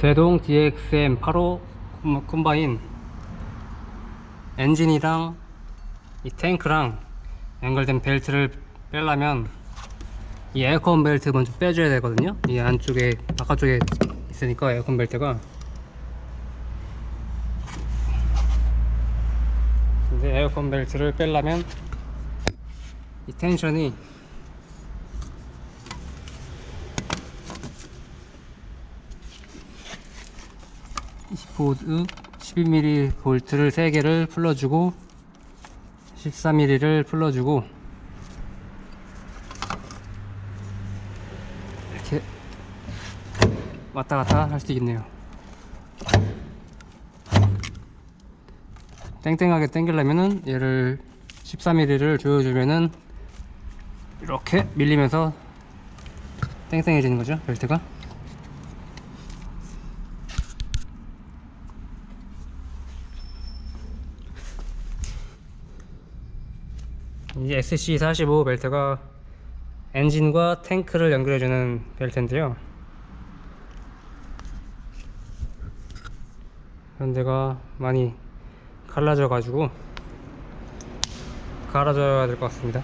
대동 DXM 85 콤- 콤바인 엔진이랑 이 탱크랑 연결된 벨트를 빼려면 이 에어컨 벨트 먼저 빼줘야 되거든요. 이 안쪽에 바깥쪽에 있으니까 에어컨 벨트가. 근데 에어컨 벨트를 빼려면 이 텐션이 보드 12mm 볼트를 3개를 풀러주고 14mm를 풀러주고 이렇게 왔다 갔다 할 수 있겠네요. 땡땡하게 당기려면은 얘를 14mm를 조여주면은 이렇게 밀리면서 땡땡해지는 거죠 벨트가 이 SC45 벨트가 엔진과 탱크를 연결해주는 벨트인데요. 현대가 많이 갈라져 가지고 갈아줘야 될 것 같습니다.